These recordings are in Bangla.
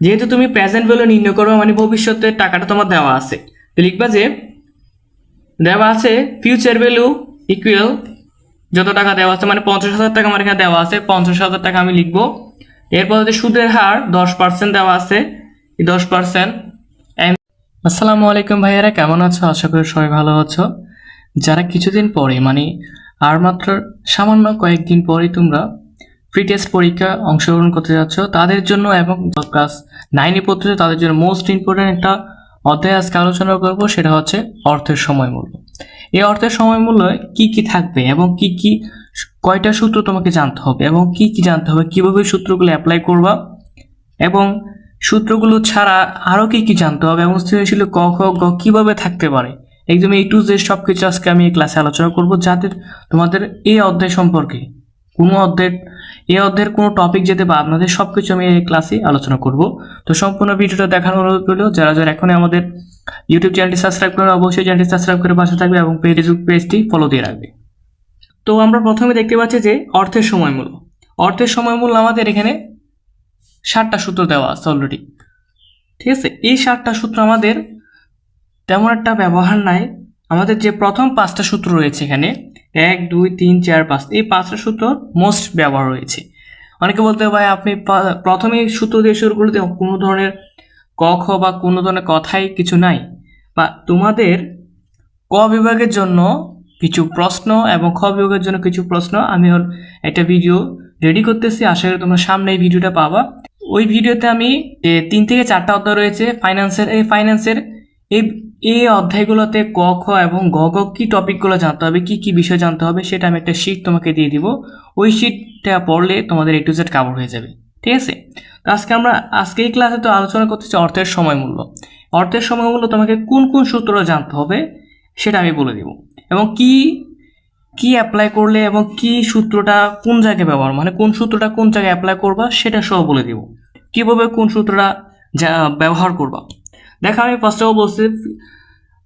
যেহেতু তুমি প্রেজেন্ট ভ্যালু নির্ণয় করবে মানে ভবিষ্যতের টাকাটা তোমার দেওয়া আছে। লিখবা যে, দেওয়া আছে ফিউচার ভ্যালু ইকুয়াল যত টাকা দেওয়া আছে মানে পঞ্চাশ হাজার টাকা আমার এখানে দেওয়া আছে, পঞ্চাশ হাজার টাকা আমি লিখব। এরপর হচ্ছে সুদের হার, দশ পার্সেন্ট দেওয়া আছে দশ পার্সেন্ট আসসালামু আলাইকুম ভাইয়ারা, কেমন আছো? আশা করি সবাই ভালো আছো। যারা কিছুদিন পরে মানে আর মাত্র সামান্য কয়েকদিন পরে তোমরা ফ্রি টেস্ট পরীক্ষা অংশগ্রহণ করতে যাচ্ছ, তাদের জন্য এবং ক্লাস নাইনে পড়তে তাদের জন্য মোস্ট ইম্পর্টেন্ট একটা অধ্যায় আজকে আলোচনা করব, সেটা হচ্ছে অর্থের সময় মূল্য এই অর্থের সময় মূল্য কি কি থাকবে এবং কি কি, কয়টা সূত্র তোমাকে জানতে হবে এবং কি কি জানতে হবে, কীভাবে সূত্রগুলো অ্যাপ্লাই করবা এবং সূত্রগুলো ছাড়া আরও কি কি জানতে হবে এবং সৃজনশীল ক, খ, গ কীভাবে থাকতে পারে, একদম এই টু জেড সব কিছু আজকে আমি এই ক্লাসে আলোচনা করব, যাতে তোমাদের এই অধ্যায় সম্পর্কে কোনো অধ্যায় এ অধ্যায়ের কোনো টপিক যেতে বা আপনাদের সব কিছু আমি এই ক্লাসে আলোচনা করব। তো সম্পূর্ণ ভিডিওটা দেখানোর অনুরোধ করল যারা যারা এখনই আমাদের ইউটিউব চ্যানেলটি সাবস্ক্রাইব করেন, অবশ্যই চ্যানেলটি সাবস্ক্রাইব করে পাশে থাকবে এবং ফেসবুক পেজটি ফলো দিয়ে রাখবে। তো আমরা প্রথমে দেখতে পাচ্ছি যে অর্থের সময় মূল্য অর্থের সময় মূল্য আমাদের এখানে ষাটটা সূত্র দেওয়া আছে অলরেডি ঠিক আছে? এই ষাটটা সূত্র আমাদের তেমন একটা ব্যবহার নাই আমাদের যে প্রথম পাঁচটা সূত্র রয়েছে এখানে, এক, দুই, তিন, চার, পাঁচ, এই পাঁচটা সূত্র মোস্ট ব্যবহার রয়েছে। অনেকে বলতে ভাই, আপনি পা- প্রথমেই সূত্র দিয়ে শুরু করলে কোনো ধরনের ক, খ বা কোনো ধরনের কথাই কিছু নাই। বা তোমাদের ক বিভাগের জন্য কিছু প্রশ্ন এবং খ বিভাগের জন্য কিছু প্রশ্ন আমি একটা ভিডিও রেডি করতেছি। আশা করি তোমরা সামনে এই ভিডিওটা পাবা। ওই ভিডিওতে আমি তিন থেকে চারটা অধ্যায় রয়েছে। ফাইন্যান্সের এই ফাইন্যান্সের এই এই অধ্যায়গুলোতে ক, খ এবং গ গ কী টপিকগুলো জানতে হবে, কি কি বিষয় জানতে হবে, সেটা আমি একটা শিট তোমাকে দিয়ে দিব। ওই শিটটা পড়লে তোমাদের এ টু জেড কাভার হয়ে যাবে, ঠিক আছে? তো আজকে আমরা, আজকে এই ক্লাসে তো আলোচনা করতেছি অর্থের সময় মূল্য অর্থের সময় মূল্য তোমাকে কোন কোন সূত্র জানতে হবে, সেটা আমি বলে দিব। এবং কি কি অ্যাপ্লাই করলে এবং কি সূত্রটা কোন জায়গায় ব্যবহার মানে কোন সূত্রটা কোন জায়গায় অ্যাপ্লাই করবা, সেটা সব বলে দিব। কীভাবে কোন সূত্রটা ব্যবহার করবা। দেখো আমি ফার্স্ট অফ বলছি,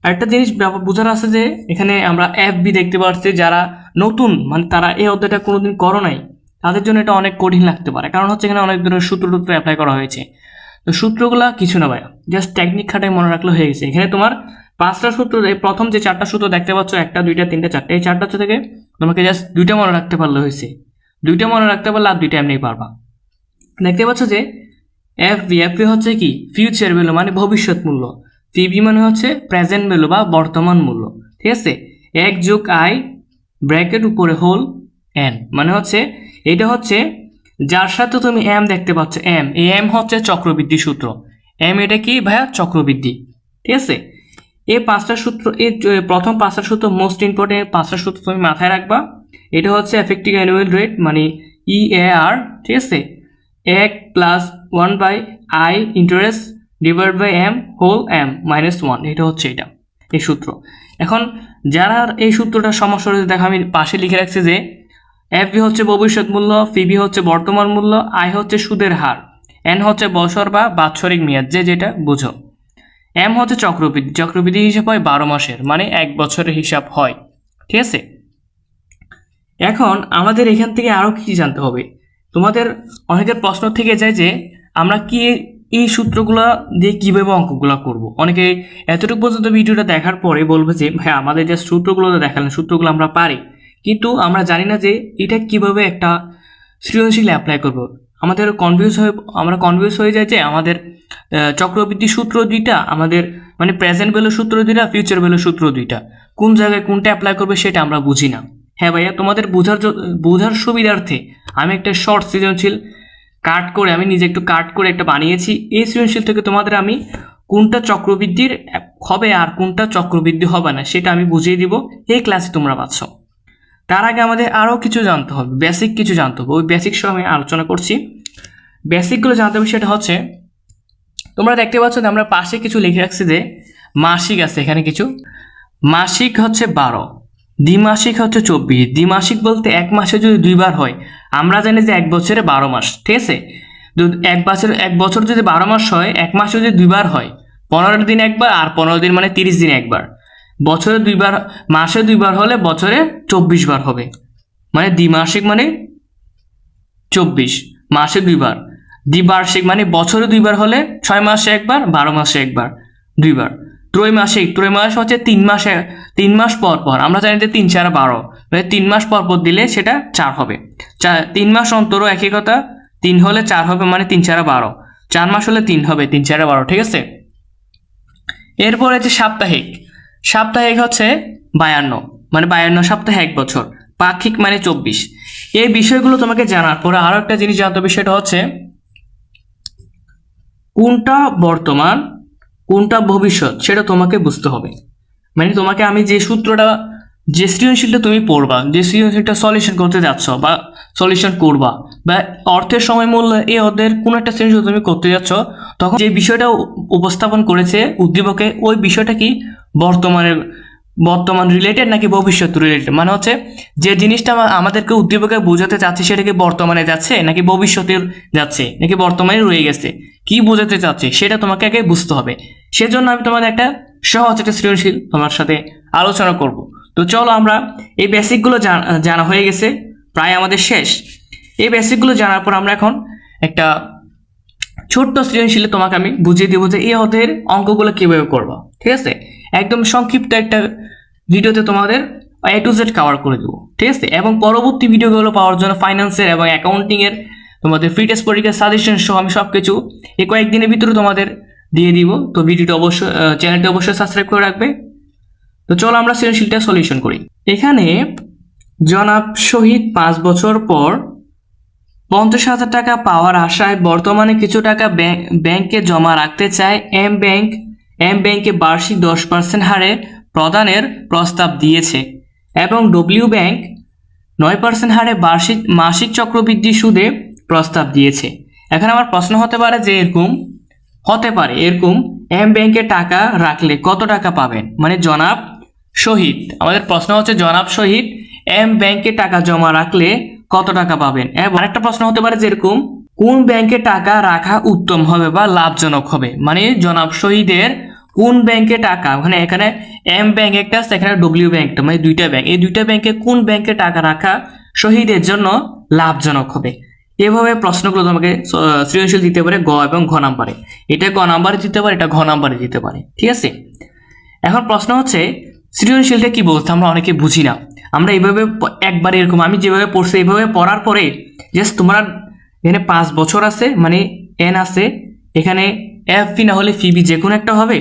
একটা জিনিস বোঝার আছে যে, এখানে আমরা এফ বি দেখতে পাচ্ছি যারা নতুন মানে তারা এই অধ্যায়টা কোনোদিন করো নাই, তাদের জন্য এটা অনেক কঠিন লাগতে পারে। কারণ হচ্ছে এখানে অনেক ধরনের সূত্র টুত্র অ্যাপ্লাই করা হয়েছে। তো সূত্রগুলা কিছু না ভাইয়া জাস্ট টেকনিক খাটাই মনে রাখলে হয়ে গেছে। এখানে তোমার পাঁচটা সূত্র, এই প্রথম যে চারটা সূত্র দেখতে পাচ্ছ, একটা, দুইটা, তিনটা, চারটা, এই চারটা থেকে তোমাকে জাস্ট দুইটা মনে রাখতে পারলে হয়েছে। দুইটা মনে রাখতে পারলে আর দুইটা এমনি পারবা। দেখতে পাচ্ছ যে এফ বি এফ বি হচ্ছে কি? ফিউচার ভ্যালু মানে ভবিষ্যৎ মূল্য। পিবি মানে হচ্ছে প্রেজেন্ট ভ্যালু বা বর্তমান মূল্য। ঠিক আছে? এক যোগ আই ব্র্যাকেট উপরে হোল এন মানে হচ্ছে, এটা হচ্ছে, যার সাথে তুমি এম দেখতে পাচ্ছ এম এই এম হচ্ছে চক্রবৃদ্ধি সূত্র। এম এটা কি ভাইয়া? চক্রবৃদ্ধি। ঠিক আছে? এই পাঁচটা সূত্র, এই প্রথম পাঁচটা সূত্র মোস্ট ইম্পর্টেন্ট পাঁচটা সূত্র তুমি মাথায় রাখবা। এটা হচ্ছে এফেক্টিভ অ্যানুয়াল রেট মানে ই এ আর ঠিক আছে? এক plus one by I interest divide by M whole M minus one এটা হচ্ছে এটা, এই সূত্র। এখন যারা এই সূত্রটা সমস্যা রয়েছে, দেখো আমি পাশে লিখে রাখছি যে এফ বি হচ্ছে ভবিষ্যৎ মূল্য ফিবি হচ্ছে বর্তমান মূল্য আই হচ্ছে সুদের হার এন হচ্ছে বছর বা বাৎসরিক মেয়াদ, যে যেটা বুঝো। এম হচ্ছে চক্রবৃদ্ধি চক্রবৃদ্ধি হিসাব হয় বারো মাসের মানে এক বছরের হিসাব হয়, ঠিক আছে? এখন আমাদের এখান থেকে আরও কি জানতে হবে? তোমাদের অনেকের প্রশ্ন থেকে যায় যে আমরা কি এই সূত্রগুলো দিয়ে কীভাবে অঙ্কগুলো করব? অনেকে এতটুকু পর্যন্ত ভিডিওটা দেখার পরে বলবে যে ভাই আমাদের যে সূত্রগুলো দেখালেন, সূত্রগুলো আমরা পারি। কিন্তু আমরা জানি না যে এটা কীভাবে একটা সৃজনশীল অ্যাপ্লাই করব। আমাদের কনফিউজ হয়ে, আমরা কনফিউজ হয়ে যায় যে আমাদের চক্রবৃদ্ধি সূত্র দুইটা, আমাদের মানে প্রেজেন্ট ভ্যালু সূত্র দুইটা ফিউচার ভ্যালু সূত্র দুইটা। কোন জায়গায় কোনটা অ্যাপ্লাই করবে সেটা আমরা বুঝি না। হ্যাঁ ভাইয়া, তোমাদের বোঝার বোঝার সুবিধার্থে আমি একটা শর্ট সৃজনশীল কাট করে, আমি নিজে একটু কাট করে একটা বানিয়েছি। এই সৃজনশীল থেকে তোমাদের আমি কোনটা চক্রবৃদ্ধির, হবে আর কোনটা চক্রবৃদ্ধি হবে না, সেটা আমি বুঝিয়ে দিব। এই ক্লাসে তোমরা পাচ্ছ। তার আগে আমাদের আরও কিছু জানতে হবে বেসিক কিছু জানতে হবে। ওই বেসিক সহ আমি আলোচনা করছি। বেসিকগুলো জানতে হবে সেটা হচ্ছে, তোমরা দেখতে পাচ্ছ যে আমরা পাশে কিছু লিখে রাখছি যে মাসিক আছে এখানে কিছু। মাসিক হচ্ছে বারো, দ্বিমাসিক হচ্ছে চব্বিশ। দ্বিমাসিক বলতে এক মাসে যদি দুইবার হয় আমরা জানি যে এক বছরে বারো মাস, ঠিক আছে? এক বছর এক বছর যদি বারো মাস হয়, এক মাসে যদি দুইবার হয়, পনেরো দিন একবার আর পনেরো দিন মানে তিরিশ দিন একবার। বছরে দুইবার, মাসে দুইবার হলে বছরে চব্বিশ বার হবে। মানে দ্বিমাসিক মানে চব্বিশ, মাসে দুইবার। দ্বিবার্ষিক মানে বছরে দুইবার হলে ছয় মাসে একবার, বারো মাসে একবার, দুইবার। ত্রৈমাসিক, ত্রৈমাস হচ্ছে তিন মাসে, তিন মাস পর পর। আমরা জানি যে তিন চার বারো। মানে তিন মাস পর পর দিলে সেটা চার হবে। চার, তিন মাস অন্তরও একই কথা, তিন হলে চার হবে মানে তিন চার বারো। চার মাস হলে তিন হবে, তিন চার বারো, ঠিক আছে? এরপর হচ্ছে সাপ্তাহিক সাপ্তাহিক হচ্ছে বায়ান্ন মানে বায়ান্ন সপ্তাহে এক বছর, পাক্ষিক মানে চব্বিশ। এই বিষয়গুলো তোমাকে জানার পরে আরও একটা জিনিস জানতে হবে, সেটা হচ্ছে কোনটা বর্তমান, কোনটা ভবিষ্যৎ, সেটা তোমাকে বুঝতে হবে। মানে তোমাকে আমি যে সূত্রটা যে সৃজনশীলটা তুমি পড়বা, যে সৃজনশীলটা সলিউশন করতে যাচ্ছ বা সলিউশন করবা বা অর্থের সময় মূল্য এই অর্ধের কোনো একটা সৃজনশীল তুমি করতে যাচ্ছ, তখন যে বিষয়টা উপস্থাপন করেছে উদ্দীপকে, ওই বিষয়টা কি বর্তমানে, বর্তমান রিলেটেড নাকি ভবিষ্যৎ রিলেটেড মানে হচ্ছে যে জিনিসটা আমাদেরকে উদ্দীপকে বোঝাতে চাচ্ছে সেটা কি বর্তমানে যাচ্ছে নাকি ভবিষ্যতে যাচ্ছে, নাকি বর্তমানে রয়ে গেছে? কি বোঝাতে চাচ্ছে সেটা তোমাকে আগে বুঝতে হবে। সেজন্য আমি তোমাদের একটা সহজ একটা সৃজনশীল তোমার সাথে আলোচনা করব। তো চলো আমরা এই বেসিকগুলো জানা হয়ে গেছে, প্রায় আমাদের শেষ। এই বেসিকগুলো জানার পর আমরা এখন একটা ছোট্ট সৃজনশীলে তোমাকে আমি বুঝিয়ে দেবো যে এই ওদের অঙ্কগুলো কীভাবে করব, ঠিক আছে? একদম সংক্ষিপ্ত একটা ভিডিওতে তোমাদের এ টু জেড কভার করে দেবো, ঠিক আছে? এবং পরবর্তী ভিডিওগুলো পাওয়ার জন্য ফাইন্যান্সের এবং অ্যাকাউন্টিংয়ের তোমাদের টেস্ট পরীক্ষার সাজেশন সহ আমি সব কিছু এই কয়েকদিনের ভিতরে তোমাদের দিয়ে দিব। তো ভিডিওটা অবশ্যই চ্যানেলটা অবশ্যই সাবস্ক্রাইব করে রাখবে। তো চলো আমরা সৃজনশীলটা সলিউশন করি। এখানে জনাব শহীদ পাঁচ বছর পর পঞ্চাশ হাজার টাকা পাওয়ার আশায় বর্তমানে কিছু টাকা ব্যাংক- জমা রাখতে চায় এম ব্যাংক। এম ব্যাংকে বার্ষিক দশ পার্সেন্ট হারে প্রদানের প্রস্তাব দিয়েছে এবং ডব্লিউ ব্যাংক নয় পার্সেন্ট হারে বার্ষিক মাসিক চক্রবৃদ্ধি সুদে প্রস্তাব দিয়েছে। এখন আমার প্রশ্ন হতে পারে যে এরকম হতে পারে। এরকম এম ব্যাংকে টাকা রাখলে কত টাকা পাবেন? মানে জনাব শহীদ। আমাদের প্রশ্ন হচ্ছে, জনাব শহীদ এম ব্যাংকে টাকা জমা রাখলে কত টাকা পাবেন? এবং আরেকটা প্রশ্ন হতে পারে যেরকম, কোন ব্যাংকে টাকা রাখা উত্তম হবে বা লাভজনক হবে? মানে জনাব শহীদের কোন ব্যাংকে টাকা মানে এখানে এম ব্যাংক একটা আছে, এখানে ডব্লিউ ব্যাংকটা মানে দুইটা ব্যাংক এই দুইটা ব্যাংকে কোন ব্যাংকে টাকা রাখা শহীদের জন্য লাভজনক হবে? এভাবে প্রশ্নগুলো তোমাকে সৃজনশীল দিতে পারে গ এবং ঘ নাম্বারে। এটা গ নাম্বারে দিতে পারে, এটা ঘ নাম্বারে দিতে পারে। ঠিক আছে? এখন প্রশ্ন হচ্ছে সৃজনশীলটা কি বলতে আমরা অনেকে বুঝি না। আমরা এইভাবে একবার এরকম, আমি যেভাবে পড়ছি এইভাবে পড়ার পরে জাস্ট তোমার এখানে পাঁচ বছর আছে মানে এন আছে, এখানে এফ পি না হলে ফিবি যে কোনো একটা হবে,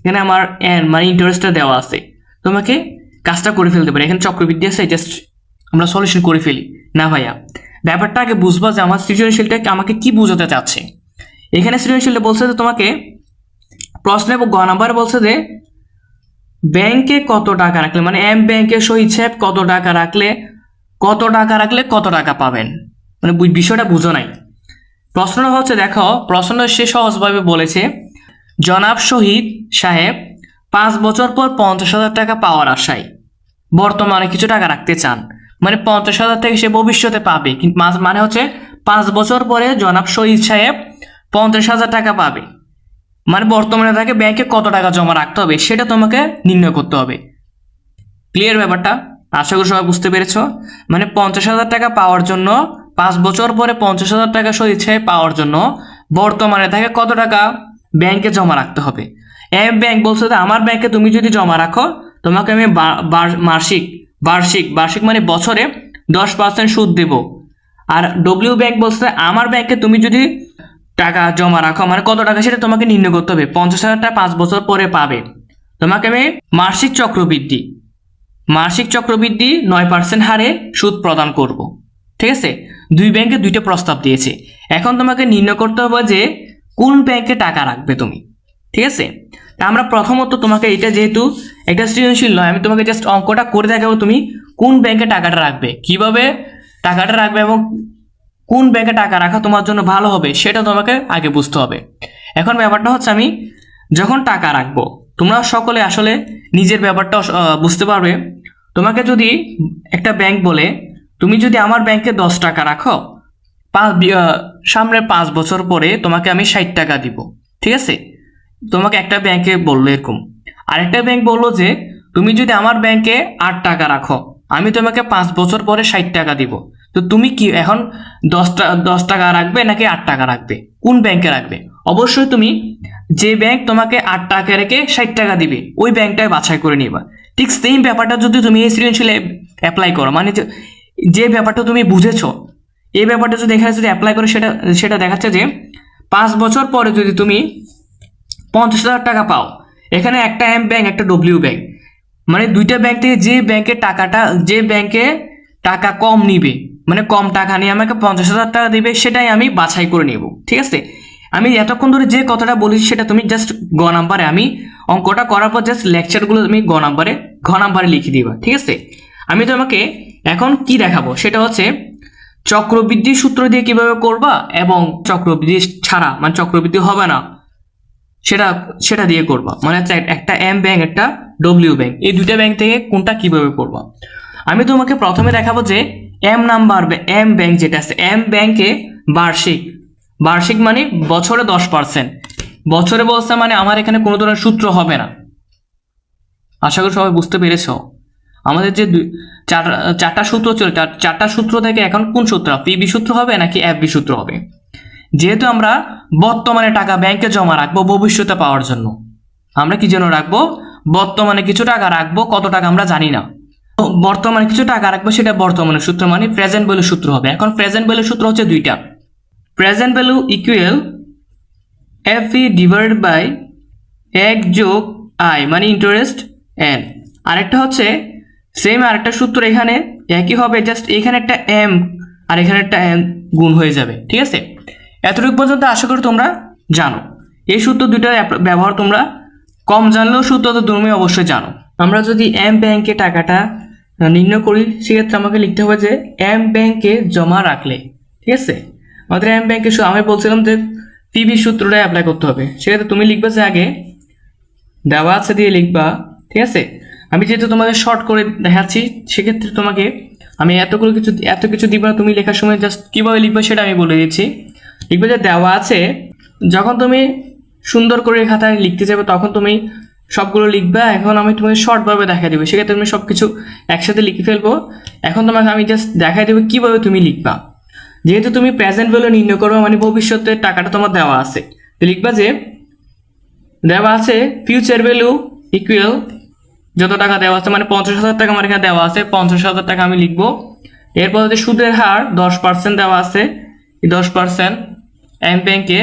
এখানে আমার এন মানে ইন্টারেস্টটা দেওয়া আছে। তোমাকে কাজটা করে ফেলতে পারে। এখানে চক্রবৃদ্ধি আছে জাস্ট আমরা সলিউশন করে ফেলি। না ভাইয়া, ব্যাপারটা আগে বুঝবা যে আমার সৃজনশীলটা আমাকে কি বোঝাতে চাচ্ছে। এখানে সৃজনশীলটা বলছে যে তোমাকে প্রশ্ন এবং গ নাম্বার বলছে যে ব্যাংকে কত টাকা রাখলে? মানে এম ব্যাংকে সাহেব কত টাকা রাখলে, কত টাকা রাখলে কত টাকা পাবেন? মানে বিষয়টা বুঝো নাই। প্রশ্নটা হচ্ছে, দেখো, প্রশ্নটা সে সহজভাবে বলেছে, জনাব শহীদ সাহেব পাঁচ বছর পর পঞ্চাশ হাজার টাকা পাওয়ার আশায় বর্তমানে কিছু টাকা রাখতে চান। মানে পঞ্চাশ হাজার থেকে সে ভবিষ্যতে পাবে। কিন্তু মানে হচ্ছে, পাঁচ বছর পরে জনাব শহীদ সাহেব পঞ্চাশ হাজার টাকা পাবে। মানে বর্তমানে তাকে ব্যাংকে কত টাকা জমা রাখতে হবে সেটা তোমাকে নির্ণয় করতে হবে। ক্লিয়ার ব্যাপারটা? আশা করি সবাই বুঝতে পেরেছ। মানে পঞ্চাশ হাজার টাকা পাওয়ার জন্য, পাঁচ বছর পরে পঞ্চাশ হাজার টাকা ইচ্ছে পাওয়ার জন্য বর্তমানে তাকে কত টাকা ব্যাংকে জমা রাখতে হবে? এম ব্যাংক বলছে যে, আমার ব্যাংকে তুমি যদি জমা রাখো, তোমাকে আমি মাসিক বার্ষিক বার্ষিক মানে বছরে দশ পার্সেন্ট সুদ দেব। আর ডব্লিউ ব্যাংক বলছে আমার ব্যাংকে তুমি যদি টাকা জমা রাখো। মানে কত টাকা সেটা তোমাকে নির্ণয় করতে হবে। পঞ্চাশ হাজার টাকা পাঁচ বছর পরে পাবে। তোমাকে আমি মাসিক চক্রবৃদ্ধি মাসিক চক্রবৃদ্ধি নয় পার্সেন্ট হারে সুদ প্রদান করব। ঠিক আছে? দুই ব্যাংকে দুইটা প্রস্তাব দিয়েছে। এখন তোমাকে নির্ণয় করতে হবে যে কোন ব্যাংকে টাকা রাখবে তুমি। ঠিক আছে? তা আমরা প্রথমত তোমাকে এটা যেহেতু একটা সৃজনশীল নয়, আমি তোমাকে জাস্ট অঙ্কটা করে দেখাবো তুমি কোন ব্যাংকে টাকাটা রাখবে। কীভাবে টাকাটা রাখবে এবং কোন ব্যাংকে টাকা রাখা তোমার জন্য ভালো হবে সেটা তোমাকে আগে বুঝতে হবে। এখন ব্যাপারটা হচ্ছে আমি যখন টাকা রাখব, তোমরা সকলে আসলে নিজের ব্যাপারটা বুঝতে পারবে। তোমাকে যদি একটা ব্যাংক বলে, তুমি যদি আমার ব্যাংকে দশ টাকা রাখো পাঁচ সামনের পাঁচ বছর পরে তোমাকে আমি ষাট টাকা দিব, ঠিক আছে? তোমাকে একটা ব্যাংকে বলল এরকম। আরেকটা ব্যাংক বলল যে, তুমি যদি আমার ব্যাংকে আট টাকা রাখো, আমি তোমাকে পাঁচ বছর পরে ষাট টাকা দিব। তো তুমি কি এখন দশটা দশ টাকা রাখবে নাকি আট টাকা রাখবে? কোন ব্যাংকে রাখবে? অবশ্যই তুমি যে ব্যাংক তোমাকে আট টাকা রেখে ষাট টাকা দিবে, ওই ব্যাংকটাই বাছাই করে নিবা। ঠিক সেম ব্যাপারটা যদি তুমি এই সৃজনশীলে অ্যাপ্লাই করো মানে যে- যে ব্যাপারটা তুমি বুঝেছ, এই ব্যাপারটা যদি এখানে যদি অ্যাপ্লাই করে, সেটা সেটা দেখাচ্ছে যে, পাঁচ বছর পরে যদি তুমি পঞ্চাশ হাজার টাকা পাও, এখানে একটা এম ব্যাংক একটা ডব্লিউ ব্যাংক মানে দুইটা ব্যাংক থেকে যে ব্যাংকে টাকাটা, যে ব্যাংকে টাকা কম নিবে মানে কম টাকা নিয়ে আমাকে পঞ্চাশ হাজার টাকা দিবে, সেটাই আমি বাছাই করে নেব, ঠিক আছে? আমি এতক্ষণ ধরে যে কথাটা বলেছি সেটা তুমি জাস্ট গ নাম্বারে, আমি অঙ্কটা করার পর জাস্ট লেকচারগুলো তুমি গ নাম্বারে, ঘ নাম্বারে লিখে দিবা, ঠিক আছে? আমি তোমাকে এখন কি দেখাবো? সেটা হচ্ছে চক্রবৃদ্ধি সূত্র দিয়ে কীভাবে করবা এবং চক্রবৃদ্ধি ছাড়া মানে চক্রবৃদ্ধি হবে না, সেটা সেটা দিয়ে করবা। মানে একটা এম ব্যাংক একটা ডব্লিউ ব্যাংক এই দুইটা ব্যাংক থেকে কোনটা কীভাবে করবা? আমি তোমাকে প্রথমে দেখাবো যে এম নাম্বার এম ব্যাংক যেটা আছে এম ব্যাংকে বার্ষিক। বার্ষিক মানে বছরে দশ পার্সেন্ট বছরে বলছে মানে আমার এখানে কোনো ধরনের সূত্র হবে না। আশা করি সবাই বুঝতে পেরেছ। আমাদের যে চারটা সূত্র ছিল চার- চারটা সূত্র থেকে এখন কোন সূত্র পিবি সূত্র হবে নাকি এফবি সূত্র হবে? যেহেতু আমরা বর্তমানে টাকা ব্যাংকে জমা রাখব ভবিষ্যতে পাওয়ার জন্য, আমরা কি জন্য রাখব? বর্তমানে কিছু টাকা রাখব, কত টাকা আমরা জানি না। বর্তমানে কিছু টাকা রাখব, সেটা বর্তমানে সূত্র মানে প্রেজেন্ট ভ্যালু সূত্র হবে। এখন প্রেজেন্ট ভ্যালু সূত্র হচ্ছে দুইটা। Present value equal F E divide by এক যোগ আই মানে ইন্টারেস্ট এন আরেকটা হচ্ছে সেম আরেকটা সূত্র এখানে, একই হবে জাস্ট এখানে একটা এম আর এখানে একটা এম গুণ হয়ে যাবে, ঠিক আছে? এতটুকু পর্যন্ত আশা করি তোমরা জানো। এই সূত্র অ্যাপ- ব্যবহার তোমরা কম জানলেও সূত্র তো তুমি অবশ্যই জানো। আমরা যদি এম ব্যাংকে টাকাটা নির্ণয় করি সেক্ষেত্রে আমাকে লিখতে হবে যে এম ব্যাংকে জমা রাখলে, ঠিক আছে? আমাদের এম ব্যাংকে আমি বলছিলাম যে পিবি সূত্রটা অ্যাপ্লাই করতে হবে। সেক্ষেত্রে তুমি লিখবে যে আগে দেওয়া আছে দিয়ে লিখবা, ঠিক আছে? আমি যেহেতু তোমাকে শর্ট করে দেখাচ্ছি, সেক্ষেত্রে তোমাকে আমি এতগুলো কিছু এত কিছু দিব না, তুমি লেখার সময় জাস্ট কীভাবে লিখবে সেটা আমি বলে দিচ্ছি। লিখবে যে দেওয়া আছে, যখন তুমি সুন্দর করে খাতায় লিখতে যাবে, তখন তুমি সবগুলো লিখবা, এখন আমি তোমাকে শর্টভাবে দেখা দেবো। সেক্ষেত্রে তুমি সব কিছু একসাথে লিখে ফেলব। এখন তোমাকে আমি জাস্ট দেখাই দেবো কীভাবে তুমি লিখবা। যেহেতু তুমি প্রেজেন্ট ভ্যালু নির্ণয় করবে মানে ভবিষ্যতে টাকাটা তোমার দেওয়া আছে। তো লিখবা যে, দেওয়া আছে ফিউচার ভ্যালু ইকুয়াল যত টাকা দেওয়া আছে মানে পঞ্চাশ হাজার টাকা আমার এখানে দেওয়া আছে, পঞ্চাশ হাজার টাকা আমি লিখব। এরপর হচ্ছে সুদের হার, দশ পার্সেন্ট দেওয়া আছে দশ পার্সেন্ট এম ব্যাংকে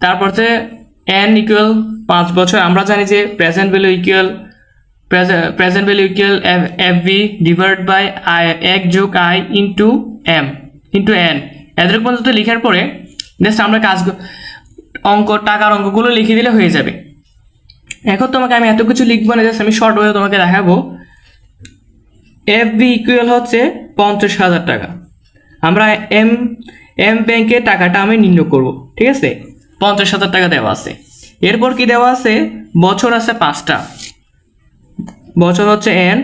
তারপর হচ্ছে এন ইকুয়াল পাঁচ বছর। আমরা জানি যে present value equal present value equal F B divide by I এক যোগ I into M into N এদের পর্যন্ত লেখার পরে জাস্ট আমরা কাজ অঙ্ক, টাকার অঙ্কগুলো লিখে দিলে হয়ে যাবে। এখন তোমাকে আমি এত কিছু লিখব না জাস্ট আমি শর্ট ওয়ে তোমাকে দেখাবো। এফ বি ইকুয়াল হচ্ছে পঞ্চাশ হাজার টাকা। আমরা এম এম ব্যাংকে টাকাটা আমি নির্ণয় করব, ঠিক আছে? পঞ্চাশ হাজার টাকা দেওয়া আছে। এরপর কি দেওয়া আছে? বছর আছে পাঁচটা। বছর হচ্ছে এন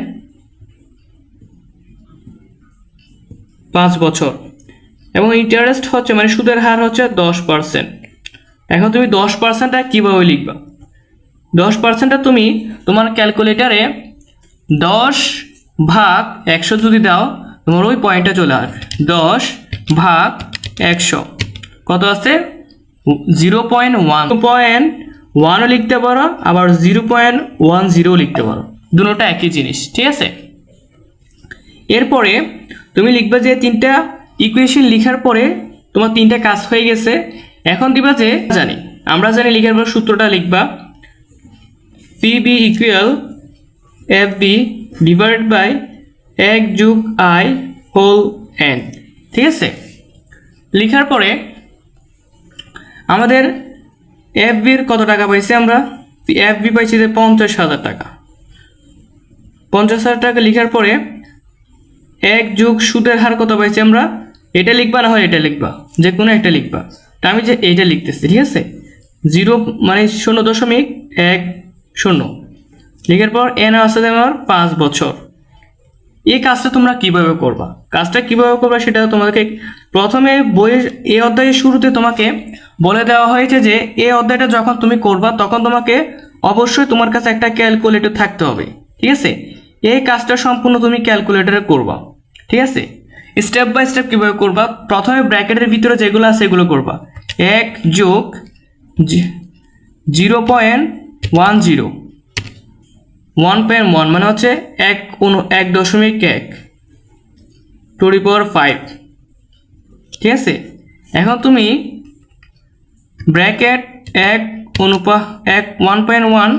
পাঁচ বছর। এবং ইন্টারেস্ট হচ্ছে মানে সুদের হার হচ্ছে দশ পার্সেন্ট এখন তুমি দশ পার্সেন্টটা কীভাবে লিখবা? দশ পার্সেন্টটা তুমি তোমার ক্যালকুলেটারে দশ ভাগ একশো যদি দাও, তোমার ওই পয়েন্টটা চলে আসবে। দশ ভাগ একশো। কত আছে? Zero point one. পয়েন্ট ওয়ানও লিখতে পারো, আবার জিরো পয়েন্ট ওয়ান জিরো লিখতে পারো। দুটোটা একই জিনিস, ঠিক আছে? এরপরে তুমি লিখবে যে তিনটা ইকুয়েশন লিখার পরে তোমার তিনটা কাজ হয়ে গেছে। এখন দিবা যে জানি, আমরা জানি লিখার পর সূত্রটা লিখবা। P B equal F B divide by এক যুগ আই হোল এন ঠিক আছে? লিখার পরে আমাদের এফ বির কত টাকা পাইছি আমরা? এফ বি পাইছি যে পঞ্চাশ হাজার টাকা। পঞ্চাশ হাজার টাকা লিখার পরে এক যুগ সুদের হার কত পাইছি আমরা? এটা লিখবা না হয় এটা লিখবা, যে কোনো একটা লিখবা। তা আমি যে এইটা লিখতেছি, ঠিক আছে? জিরো মানে শূন্য দশমিক এক শূন্য। লিখার পর এন আছে আমার পাঁচ বছর। এই কাজটা তোমরা কীভাবে করবা? কাজটা কীভাবে করবা সেটা তোমাদেরকে প্রথমে বইয়ের, এই অধ্যায়ের শুরুতে তোমাকে বলে দেওয়া হয়েছে যে এই অধ্যায়টা যখন তুমি করবা, তখন তোমাকে অবশ্যই তোমার কাছে একটা ক্যালকুলেটর থাকতে হবে, ঠিক আছে? এই কাজটা সম্পূর্ণ তুমি ক্যালকুলেটরে করবা, ঠিক আছে? স্টেপ বাই স্টেপ কীভাবে করবা? প্রথমে ব্র্যাকেটের ভিতরে যেগুলো আছে সেগুলো করবা। এক যোগ zero point one zero one point one মানে হচ্ছে এক এক দশমিক এক টু দি পাওয়ার ফাইভ ঠিক আছে? এখন তুমি ব্র্যাকেট এক অনুপা এক one point one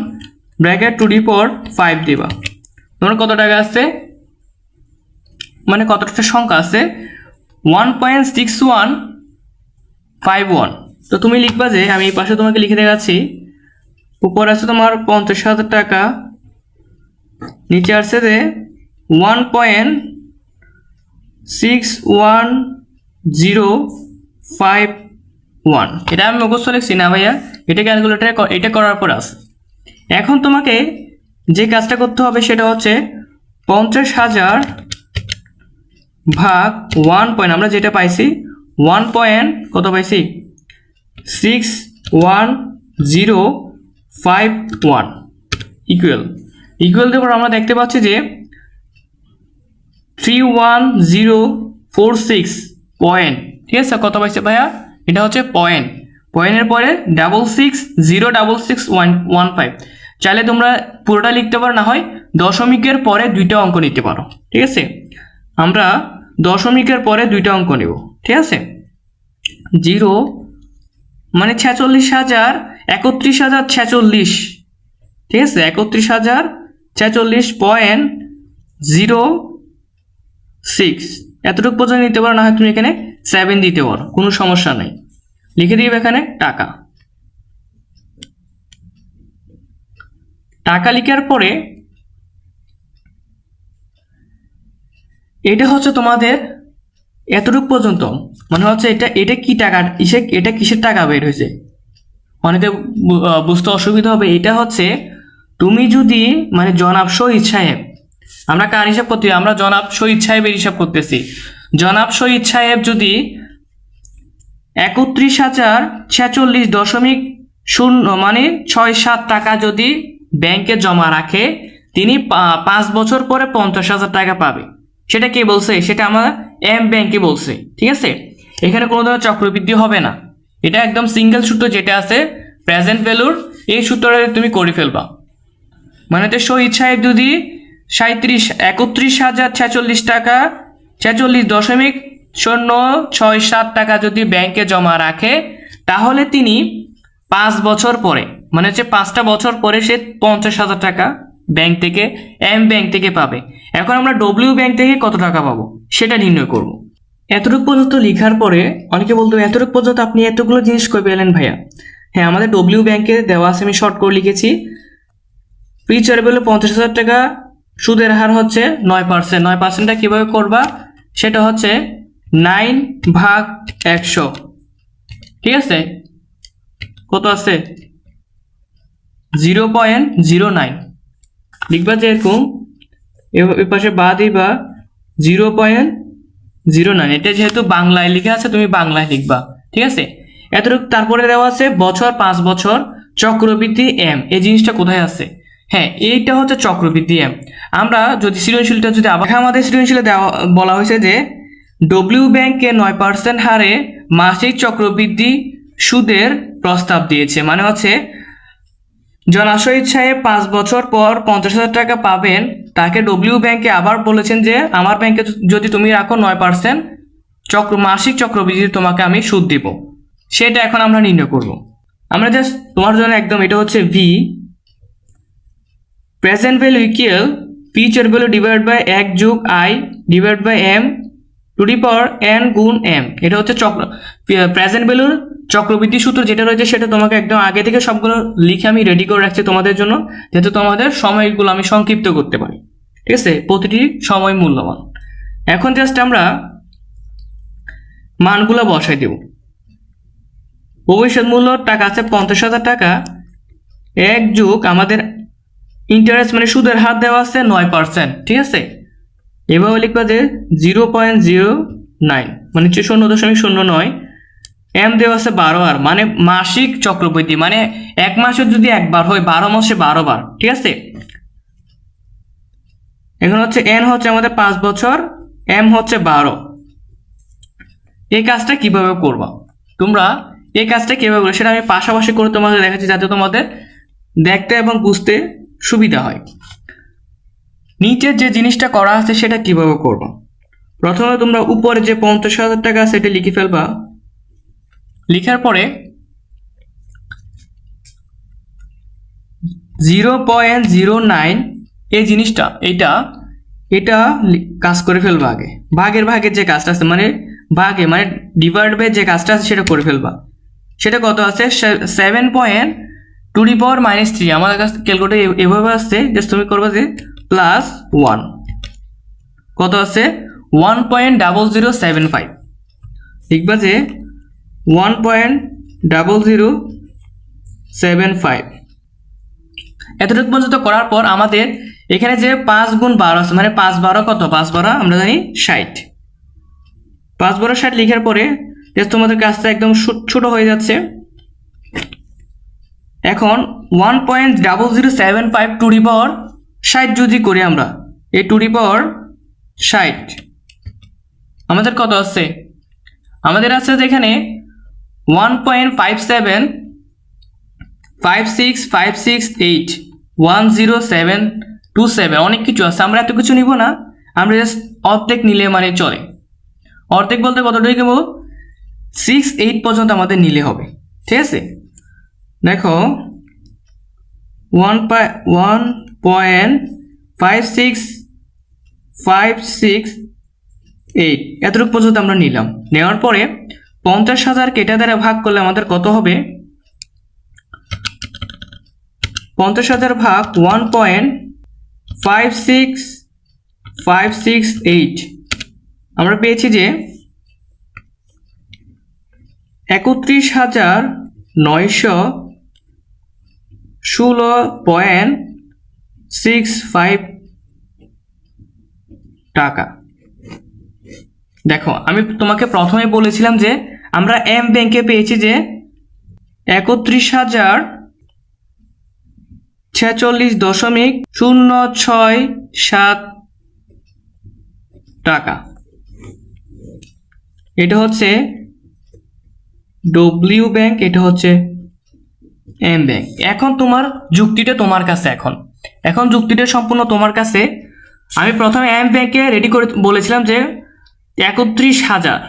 bracket to the power five দিবা। তোমার কত টাকা আসছে মানে কতটা সংখ্যা আছে? One point six one five one তো তুমি লিখবা যে, আমি এই পাশে তোমাকে লিখে দেখাচ্ছি, উপর আছে তোমার পঞ্চাশ হাজার টাকা, নিচে আসছে যে one point six one zero five one এটা আমি মুখস্থ লিখছি না ভাইয়া। এটা ক্যালকুলেটারে এটা করার পর আছে। এখন তোমাকে যে কাজটা করতে হবে সেটা হচ্ছে পঞ্চাশ হাজার ভাগ ওয়ান পয়েন্ট আমরা যেটা পাইছি ওয়ান পয়েন্ট কত পাইছি? Six one zero five one equal equal দেওয়ার আমরা দেখতে পাচ্ছি যে three one zero four six point ঠিক আছে, কত পাইছে ভাইয়া? এটা হচ্ছে পয়েন্ট পয়েন্টের পরে double six zero double six one one five চাইলে তোমরা পুরোটা লিখতে পারো, না হয় দশমিকের পরে দুইটা অঙ্ক নিতে পারো, ঠিক আছে? আমরা দশমিকের পরে দুইটা অঙ্ক নেব, ঠিক আছে? জিরো মানে ছেচল্লিশ হাজার, একত্রিশ হাজার ছেচল্লিশ, ঠিক আছে? একত্রিশ হাজার ছেচল্লিশ পয়েন্ট জিরো সিক্স এতটুকু পর্যন্ত নিতে পারো, না হয় তুমি এখানে সেভেন দিতে পারো কোনো সমস্যা নেই। লিখে দিবে এখানে টাকা। টাকা লিখার পরে এটা হচ্ছে তোমাদের এতটুকু পর্যন্ত। মানে হচ্ছে এটা এটা কি টাকা, ইসে, এটা কিসের টাকা বের হয়েছে? অনেকে বুঝতে অসুবিধা হবে। এটা হচ্ছে তুমি যদি মানে জনাব শহীদ সাহেব আমরা কার হিসাব করতে, আমরা জনাব শহীদ সাহেবের হিসাব করতেছি। জনাব শহীদ সাহেব যদি একত্রিশ হাজার ছেচল্লিশ দশমিক শূন্য মানে ছয় সাত টাকা যদি ব্যাংকে জমা রাখে, তিনি পাঁচ বছর পরে পঞ্চাশ হাজার টাকা পাবে। সেটা কে বলছে? সেটা আমার এম ব্যাংকে বলছে, ঠিক আছে? এখানে কোনো ধরনের চক্রবৃদ্ধি হবে না। এটা একদম সিঙ্গেল সূত্র যেটা আছে, প্রেজেন্ট ভ্যালুর এই সূত্রটা তুমি করে ফেলবা। মানে তো শহীদ সাহেব যদি সাঁত্রিশ একত্রিশ হাজার ছেচল্লিশ টাকা ছেচল্লিশ দশমিক শূন্য ছয় সাত টাকা যদি ব্যাংকে জমা রাখে, তাহলে তিনি পাঁচ বছর পরে মানে হচ্ছে পাঁচটা বছর পরে সে পঞ্চাশ হাজার টাকা ব্যাংক থেকে, এম ব্যাংক থেকে পাবে। এখন আমরা ডব্লিউ ব্যাংক থেকে কত টাকা পাবো, সেটা নির্ণয় করব। এতটুকু পর্যন্ত লেখার পরে, অনেকে বলতো, এতটুকু পর্যন্ত আপনি এতগুলো জিনিস করে পেলেন ভাইয়া? হ্যাঁ আমাদের ডব্লিউ ব্যাংকে দেওয়া আছে, আমি শর্ট করে লিখেছি। ফিচার বলে পঞ্চাশ হাজার টাকা, সুদের হার হচ্ছে নয় পার্সেন্ট নয় পার্সেন্টটা কীভাবে করবা? সেটা হচ্ছে নাইন ভাগ একশো। ঠিক আছে? কত আছে? Zero point zero nine. লিখবা যে এরকম এ- পাশে বা দিবা জিরো পয়েন্ট জিরো নাইন। এটা যেহেতু বাংলায় লিখে আছে, তুমি বাংলায় লিখবা। ঠিক আছে? এতটুকু তারপরে দেওয়া আছে বছর, পাঁচ বছর, চক্রবৃদ্ধি এম এই জিনিসটা কোথায় আছে? হ্যাঁ এইটা হচ্ছে চক্রবৃদ্ধি এম আমরা যদি সৃজনশীলটা যদি আবার আমাদের সৃজনশীলে দেওয়া বলা হয়েছে যে ডব্লিউ ব্যাংকে নয় পার্সেন্ট হারে মাসিক চক্রবৃদ্ধি সুদের প্রস্তাব দিয়েছে। মানে হচ্ছে জনাশয় ইচ্ছায় পাঁচ বছর পর পঞ্চাশ হাজার টাকা পাবেন, তাকে ডব্লিউ ব্যাংকে আবার বলেছেন যে, আমার ব্যাংকে যদি তুমি রাখো নয় পার্সেন্ট চক্র মাসিক চক্রবৃদ্ধি তোমাকে আমি সুদ দিব। সেটা এখন আমরা নির্ণয় করব। আমরা জাস্ট তোমার জন্য একদম, এটা হচ্ছে V present value equal future value divide by এক যোগ I divide by M to the power N গুণ এম এটা হচ্ছে চক্র প্রেজেন্ট ভ্যালুর চক্রবৃদ্ধি সূত্র যেটা রয়েছে সেটা তোমাকে একদম আগে থেকে সবগুলো লিখে আমি রেডি করে রাখছি তোমাদের জন্য, যাতে তোমাদের সময়গুলো আমি সংক্ষিপ্ত করতে পারি। ঠিক আছে? প্রতিটি সময় মূল্যবান। এখন জাস্ট আমরা মানগুলো বসাই দেব। ভবিষ্যৎ মূল্য টাকা আছে পঞ্চাশ হাজার টাকা। এক যুগ আমাদের ইন্টারেস্ট মানে সুদের হার দেওয়া আছে নয় পার্সেন্ট ঠিক আছে? এভাবে লিখবা যে জিরো পয়েন্ট জিরো নাইন মানে হচ্ছে শূন্য দশমিক শূন্য নয় এম দেওয়া আছে বারো আর মানে মাসিক চক্রবৃদ্ধি মানে এক মাসে যদি একবার হয়, বারো মাসে বারো বার, ঠিক আছে? এখন হচ্ছে এন হচ্ছে আমাদের পাঁচ বছর এম হচ্ছে বারো। এই কাজটা কীভাবে করবা? তোমরা এই কাজটা কীভাবে করবে? সেটা আমি পাশাপাশি করে তোমাদের দেখাচ্ছি, যাতে তোমাদের দেখতে এবং বুঝতে সুবিধা হয়। নিচের যে জিনিসটা করা আছে সেটা কীভাবে করব? প্রথমে তোমরা উপরে যে পঞ্চাশ হাজার টাকা আছে এটা লিখে ফেলবা। লিখার পরে জিরো পয়েন্ট জিরো নাইন এই জিনিসটা, এটা এটা কাজ করে ফেলবা আগে। ভাগের ভাগের যে কাজটা আছে মানে ভাগে মানে ডিভাইড বাই যে কাজটা আছে সেটা করে ফেলবা। সেটা কত আছে? Seven point to the power minus three আমাদের কাছে ক্যালকুলেটর এভাবে আসছে যে তুমি করবা যে প্লাস ওয়ান কত আছে one point double zero seven five লিখবা যে one point double zero seven five এতটুকু পর্যন্ত করার পর আমাদের এখানে যে পাঁচ গুণ বারো আছে মানে পাঁচ বারো কত? পাঁচ বারো, আমরা জানি ষাট। পাঁচ বারো ষাট লিখার পরে তোমাদের কাজটা একদম ছোট হয়ে যাচ্ছে। এখন one point double zero seven five to the power ষাট যদি করি আমরা, এই টু ডি পাওয়ার ষাট। আমাদের কত আছে? আমাদের আছে যে এখানে one point five seven five six five six eight one zero seven two seven অনেক কিছু আছে। আমরা এত কিছু নিব না, আমরা জাস্ট অর্ধেক নিলে মানে চলে। অর্ধেক বলতে কতটুকু নেব? সিক্স এইট পর্যন্ত আমাদের নিলে হবে। ঠিক আছে? দেখো one one point five six five six eight এতটুকু পর্যন্ত আমরা নিলাম। নেওয়ার পরে পঞ্চাশ হাজার কেটা দ্বারা ভাগ করলে আমাদের কত হবে? পঞ্চাশ হাজার ভাগ one point five six five six eight আমরা পেয়েছি যে একত্রিশ হাজার নয়শো ষোলো পয়েন্ট সিক্স ফাইভ টাকা। দেখো, আমি তোমাকে প্রথমে বলেছিলাম যে আমরা এম ব্যাংকে পেয়েছি যে একত্রিশ হাজার ছেচল্লিশ দশমিক শূন্য ছয় সাত টাকা। এটা হচ্ছে ডব্লিউ ব্যাংক এটা হচ্ছে এম ব্যাংক এখন তোমার যুক্তিটা তোমার কাছে এখন। এখন যুক্তিটা সম্পূর্ণ তোমার কাছে। আমি প্রথমে এম ব্যাংকে রেডি করে বলেছিলাম যে একত্রিশ হাজার।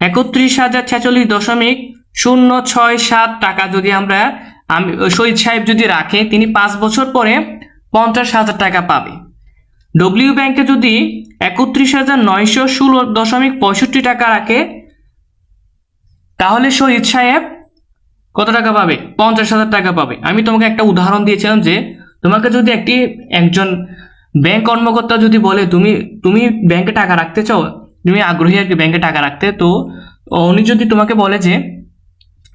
একত্রিশ হাজার ছেচল্লিশ দশমিক শূন্য ছয় সাত টাকা যদি আমরা আমি, শহীদ সাহেব যদি রাখে, তিনি পাঁচ বছর পরে পঞ্চাশ হাজার টাকা পাবে। ডব্লিউ ব্যাংকে যদি একত্রিশ হাজার নয়শো ষোলো দশমিক পঁয়ষট্টি টাকা রাখে, তাহলে শহীদ সাহেব কত টাকা পাবে? পঞ্চাশ হাজার টাকা পাবে। আমি তোমাকে একটা উদাহরণ দিয়েছিলাম যে, তোমাকে যদি একটি, একজন ব্যাংক কর্মকর্তা যদি বলে, তুমি তুমি ব্যাংকে টাকা রাখতে চাও, তুমি আগ্রহী আর কি ব্যাংকে টাকা রাখতে, তো উনি যদি তোমাকে বলে যে,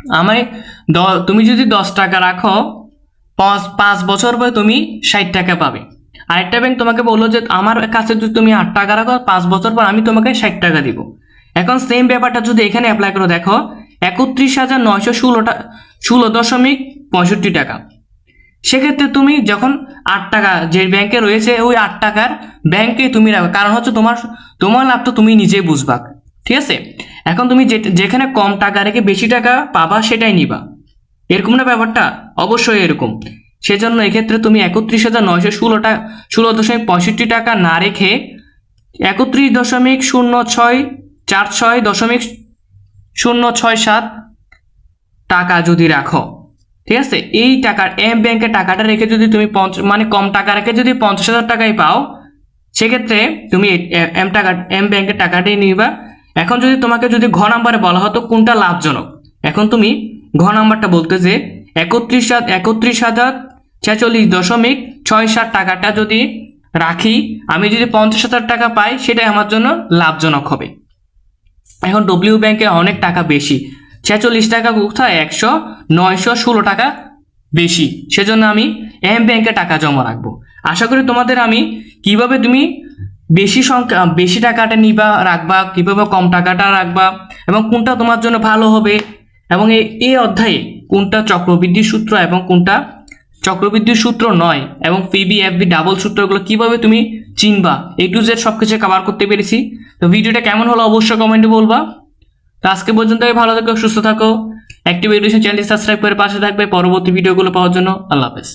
আমায় দ- তুমি যদি দশ টাকা রাখো, পাঁচ পাঁচ বছর পরে তুমি ষাট টাকা পাবে। আরেকটা ব্যাংক তোমাকে বলল যে, আমার কাছে যদি তুমি আট টাকা রাখো, পাঁচ বছর পর আমি তোমাকে ষাট টাকা দিব। এখন সেম ব্যাপারটা যদি এখানে অ্যাপ্লাই করে, দেখো একত্রিশ হাজার নয়শো ষোলোটা, ষোলো দশমিক পঁয়ষট্টি টাকা। সেক্ষেত্রে তুমি যখন আট টাকা যে ব্যাংকে রয়েছে, ওই আট টাকার ব্যাংকে তুমি রাখো কারণ হচ্ছে তোমার তোমার লাভ তো তুমি নিজেই বুঝবা। ঠিক আছে? এখন তুমি যেখানে কম টাকা রেখে বেশি টাকা পাবা, সেটাই নিবা। এরকম না ব্যাপারটা? অবশ্যই এরকম। সেজন্য এক্ষেত্রে তুমি একত্রিশ হাজার নয়শো ষোলোটা, ষোলো দশমিক পঁয়ষট্টি টাকা না রেখে একত্রিশ দশমিক শূন্য ছয়, চার ছয় দশমিক শূন্য ছয় সাত টাকা যদি রাখো। ঠিক আছে? এই টাকার এম ব্যাংকের টাকাটা রেখে যদি তুমি পঞ্চ মানে কম টাকা রেখে যদি পঞ্চাশ হাজার টাকাই পাও, সেক্ষেত্রে তুমি এম টাকা, এম ব্যাংকের টাকাটাই নিবা। এখন যদি তোমাকে যদি ঘ নাম্বারে বলা হতো, কোনটা লাভজনক? এখন তুমি ঘ নাম্বারটা বলতে যে একত্রিশ একত্রিশ হাজার ছেচল্লিশ দশমিক ছয় সাত টাকাটা যদি রাখি, আমি যদি পঞ্চাশ হাজার টাকা পাই, সেটাই আমার জন্য লাভজনক হবে। এখন ডব্লিউ ব্যাংকে অনেক টাকা বেশি। ছেচল্লিশ টাকা কোথায়? একশো, নয়শো, ষোলো টাকা বেশি। সেজন্য আমি এম ব্যাংকে টাকা জমা রাখব। আশা করি তোমাদের আমি কীভাবে তুমি বেশি সংখ্যা, বেশি টাকাটা নিবা, রাখবা, কীভাবে কম টাকাটা রাখবা, এবং কোনটা তোমার জন্য ভালো হবে, এবং এই অধ্যায়ে কোনটা চক্রবৃদ্ধি সূত্র এবং কোনটা চক্রবৃদ্ধি সূত্র নয় এবং পিবি এফবি ডাবল সূত্রগুলো কীভাবে তুমি চিনবা? এ টু জেড সব কিছু কভার করতে পেরেছি। তো ভিডিওটা কেমন হলো অবশ্যই কমেন্টে বলবা। তো আজকে পর্যন্ত ভালো থাকো, সুস্থ থাকো। অ্যাক্টিভ এডুকেশন চ্যানেলটি সাবস্ক্রাইব করে পাশে থাকবে পরবর্তী ভিডিওগুলো পাওয়ার জন্য। আল্লাহ হাফেজ।